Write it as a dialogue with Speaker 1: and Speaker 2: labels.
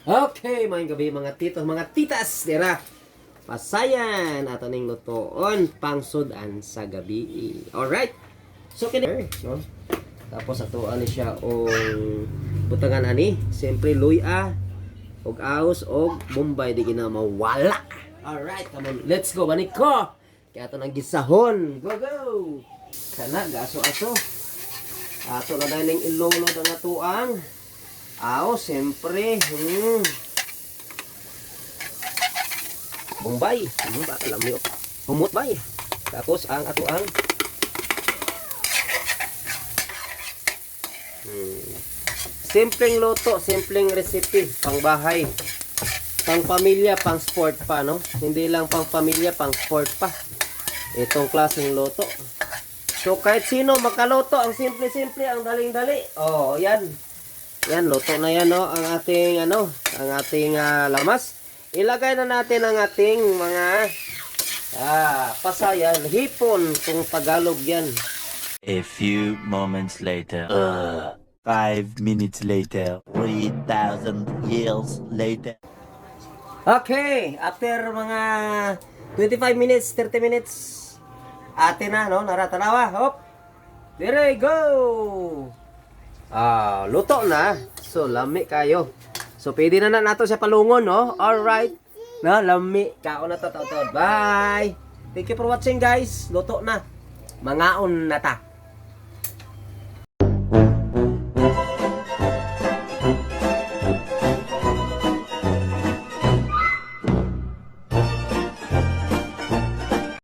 Speaker 1: Okay, mga gabi mga titos, mga titas, dira. Pasayan ato ning lutoon pang sudan sa gabi. Alright. So kini no. Tapos ato ani siya og butangan ani, siyempre luya og aos og bombay di gina mawala. Alright, come on. Let's go bani ko. Kaya ato nang gisahon. Go go. Kana gaso ato. Ato na ning ilolo na tuang. Aos, siyempre. Hmm. Bombay. Ano ba? Alam niyo. Humot bay. Tapos ang ato ang hmm. Simpleng luto, simpleng recipe, pang bahay. Pang pamilya, pang sport pa, no? Hindi lang pang pamilya, pang sport pa. Itong klaseng luto. So kahit sino makaluto, ang simple-simple, ang daling-dali. Oh, yan. Yan, luto na yan, no? Ang ating, ano, ang ating ah, lamas. Ilagay na natin ang ating mga ah, pasayan, hipon, kung Tagalog yan.
Speaker 2: A few moments later. Ugh. Five minutes later. Three thousand years later.
Speaker 1: Okay, after mga 25 minutes, 30 minutes, ate na, no? Naratanawa, hop. Dire, go! Ah, luto na. So, lami kayo. So, pwede na na nato siya palungon, no? Alright. Na, lami. Kao na to, to, to. Bye! Thank you for watching, guys. Luto na. Mangaon na ta.